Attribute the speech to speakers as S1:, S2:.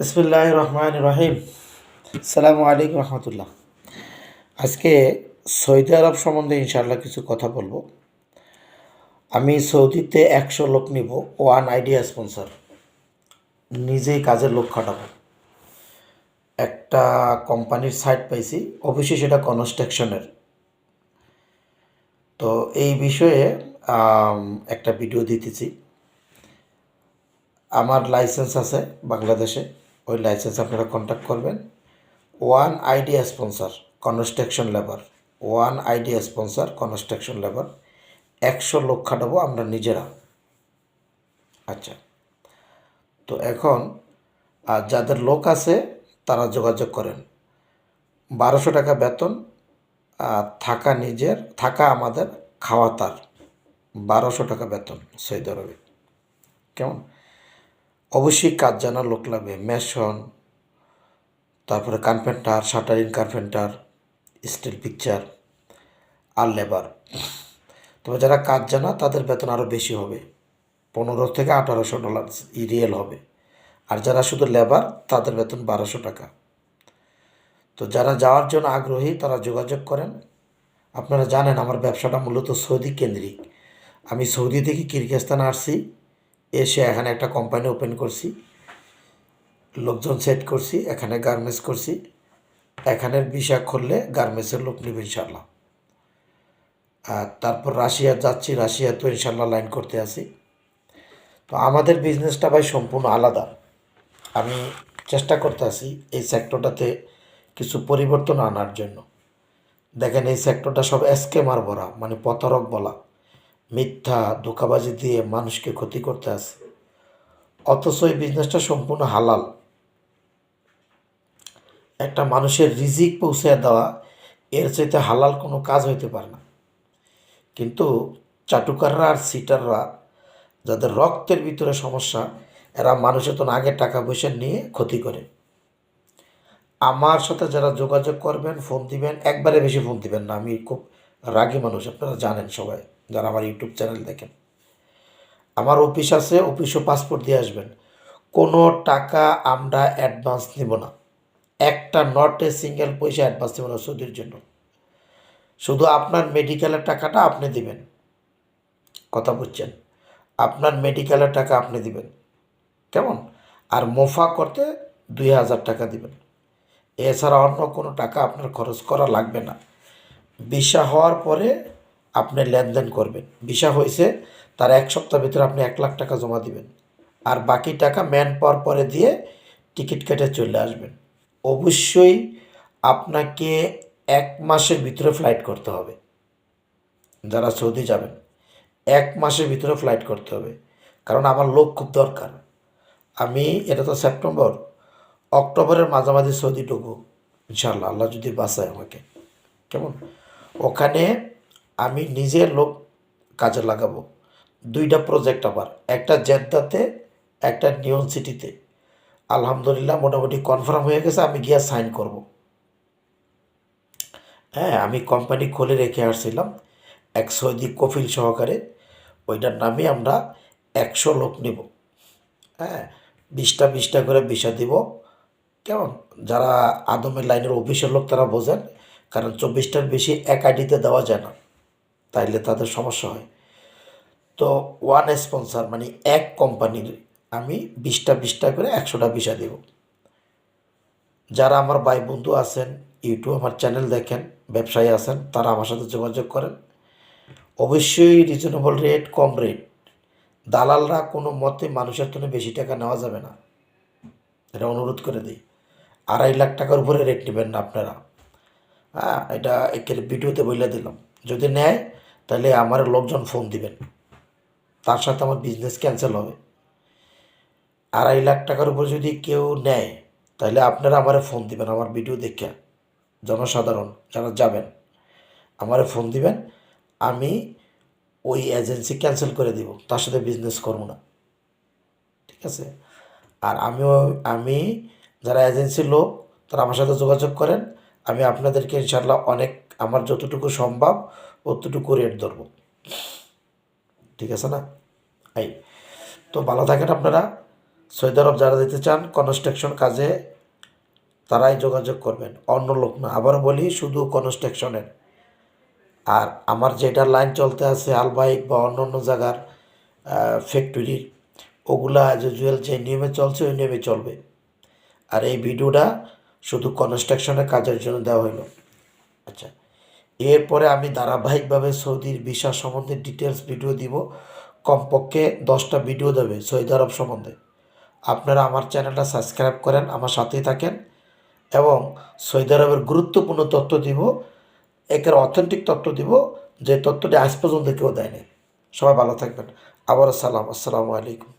S1: বিসমুল্লাহ রহমান রহিম সালামু আলাইকুম রহমতুল্লাহ। আজকে সৌদি আরব সম্বন্ধে ইনশাআল্লাহ কিছু কথা বলব। আমি সৌদিতে একশো লোক নিব, ওয়ান আইডিয়া স্পন্সর। নিজেই কাজের লোক খাটাবো। একটা কোম্পানির সাইট পাইছি অবশ্যই সেটা কনস্ট্রাকশনের। তো এই বিষয়ে একটা ভিডিও দিতেছি। আমার লাইসেন্স আছে বাংলাদেশে। ওই লাইসেন্স আপনারা কন্ট্যাক্ট করবেন। One idea sponsor construction labour one idea sponsor construction labour একশো লোক খাটাবো আমরা নিজেরা। আচ্ছা। তো এখন যাদের লোক আছে, তারা যোগাযোগ করেন। বারোশো টাকা বেতন থাকা নিজের, থাকা আমাদের খাওয়া তার। বারোশো টাকা বেতন সৌদি কেমন? অবশ্যই কাজ জানার লোক লাগবে। মেশন তারপরে কার্পেন্টার, শাটারিং কার্পেন্টার, স্টিল পিকচার আর লেবার। তবে যারা কাজ জানা, তাদের বেতন আরও বেশি হবে। পনেরো থেকে আঠারোশো ডলার রিয়েল হবে। আর যারা শুধু লেবার, তাদের বেতন বারোশো টাকা। তো যারা যাওয়ার জন্য আগ্রহী, তারা যোগাযোগ করেন। আপনারা জানেন, আমার ব্যবসাটা মূলত সৌদি কেন্দ্রিক। আমি সৌদি থেকে কিরগিস্তান আসছি। এসে এখানে একটা কোম্পানি ওপেন করছি। লোকজন সেট করছি, এখানে গার্মেন্টস করছি। এখানের বিষয় খুললে গার্মেন্টসের লোক নেবে ইনশাল্লাহ আর তারপর রাশিয়া যাচ্ছি, রাশিয়া তো ইনশাল্লাহ লাইন করতে আসি তো আমাদের বিজনেসটা ভাই সম্পূর্ণ আলাদা। আমি চেষ্টা করতে আসি এই সেক্টরটাতে কিছু পরিবর্তন আনার জন্য। দেখেন এই সেক্টরটা সব স্কেমার ভরা মানে প্রতারক বলা। মিথ্যা ধোকাবাজি দিয়ে মানুষকে ক্ষতি করতে আসে অথচ এই বিজনেসটা সম্পূর্ণ হালাল। একটা মানুষের রিজিক পৌঁছে দেওয়া, এর চাইতে হালাল কোনো কাজ হইতে পারে না। কিন্তু চাটুকাররা আর সিটাররা, যাদের রক্তের ভিতরে সমস্যা, এরা মানুষের তো আগে টাকা পয়সা নিয়ে ক্ষতি করে। আমার সাথে যারা যোগাযোগ করবেন, ফোন দিবেন, একবারে বেশি ফোন দিবেন না। আমি খুব রাগী মানুষ, আপনারা জানেন সবাই। যারা আমার ইউটিউব চ্যানেল দেখেন। আমার অফিস আছে অফিসও পাসপোর্ট দিয়ে আসবেন। কোনো টাকা আমরা অ্যাডভান্স নিব না। একটা নটে সিঙ্গেল পয়সা অ্যাডভান্স নেব না সৌদির জন্য। শুধু আপনার মেডিকেলের টাকাটা আপনি দিবেন। কথা বুঝছেন? আপনার মেডিকেলের টাকা আপনি দিবেন। কেমন? আর মোফা করতে দুই হাজার টাকা দিবেন। এছাড়া অন্য কোনো টাকা আপনার খরচ করা লাগবে না। বিশা হওয়ার পরে আপনি লেনদেন করবেন। ভিসা হয়েছে তার এক সপ্তাহ ভিতরে আপনি এক লাখ টাকা জমা দিবেন। আর বাকি টাকা ম্যান পাওয়ার পরে দিয়ে টিকিট কেটে চলে আসবেন। অবশ্যই আপনাকে এক মাসের ভিতরে ফ্লাইট করতে হবে। যারা সৌদি যাবেন, এক মাসের ভিতরে ফ্লাইট করতে হবে। কারণ আমার লোক খুব দরকার। আমি, এটা তো সেপ্টেম্বর, অক্টোবরের মাঝামাঝি সৌদি ঢুকবো ইনশাল্লাহ আল্লাহ যদি বাঁচায় আমাকে। কেমন? ওখানে আমি নিজের লোক কাজে লাগাবো। দুইটা প্রজেক্ট আবার, একটা জেদ্দাতে, একটা নিয়ন সিটিতে। আলহামদুলিল্লাহ মোটামুটি কনফার্ম হয়ে গেছে, আমি গিয়ে সাইন করব। হ্যাঁ আমি কোম্পানি খুলে রেখে আসছিলাম, এক সৌদি কফিল সহকারে। ওইটার নামে আমরা একশো লোক নেব। হ্যাঁ বিশটা বিশটা করে বিষা দিব। কেমন? যারা আদমের লাইনের অফিসের লোক তারা বোঝেন, কারণ চব্বিশটার বেশি এক আইডিতে দেওয়া যায় না। তাইলে তাদের সমস্যা হয়। তো ওয়ান স্পন্সার মানে এক কোম্পানির আমি বিশটা বিশটা করে একশোটা ভিসা দেব। যারা আমার ভাই বন্ধু আছেন, ইউটিউব আমার চ্যানেল দেখেন, ব্যবসায়ী আছেন, তারা আমার সাথে যোগাযোগ করেন। অবশ্যই রিজনেবল রেট কম রেট দালালরা কোনো মতে মানুষের জন্য বেশি টাকা নেওয়া যাবে না। এটা অনুরোধ করে দিই। আড়াই লাখ টাকার উপরে রেট নেবেন না আপনারা। হ্যাঁ এটা একের ভিডিওতে বলে দিলাম। যদি নেয় তাহলে আমার লোকজন ফোন দিবেন। তার সাথে আমার বিজনেস ক্যান্সেল হবে। আড়াই লাখ টাকার উপর যদি কেউ নেয়, তাহলে আপনারা আমারে ফোন দিবেন, আমার ভিডিও দেখে। জনসাধারণ যারা যাবেন, আমারে ফোন দিবেন। আমি ওই এজেন্সি ক্যান্সেল করে দিব, তার সাথে বিজনেস করব না। ঠিক আছে? আর আমিও, আমি যারা এজেন্সির লোক, তারা আমার সাথে যোগাযোগ করেন। আমি আপনাদেরকে ইনশাল্লাহ অনেক আমার যতটুকু সম্ভব, অতটুকু রেট ধরবো। ঠিক আছে না? এই, তো ভালো থাকেন আপনারা। সৌদি আরব যারা দিতে চান কনস্ট্রাকশন কাজে, তারাই যোগাযোগ করবেন। অন্য লোক না। আবার বলি, শুধু কনস্ট্রাকশনের আর আমার যেটা লাইন চলতে আছে আলবাইক বা অন্য অন্য জায়গার ফ্যাক্টরির ওগুলা অ্যাজ ইউজুয়াল যে নিয়মে চলছে, ওই নিয়মে চলবে। আর এই ভিডিওটা শুধু কনস্ট্রাকশনের কাজের জন্য দেওয়া হলো আচ্ছা। এরপরে আমি ধারাবাহিকভাবে সৌদির ভিসা সম্বন্ধে ডিটেলস ভিডিও দিব। কমপক্ষে দশটা ভিডিও দেবে সৌদি আরব সম্বন্ধে। আপনারা আমার চ্যানেলটা সাবস্ক্রাইব করেন, আমার সাথেই থাকেন এবং সৌদি আরবের গুরুত্বপূর্ণ তথ্য দিব, একের অথেন্টিক তথ্য দিব, যে তথ্যটি আজ পর্যন্ত কেউ দেয়নি। সবাই ভালো থাকবেন। আবার সালাম আসসালামু আলাইকুম।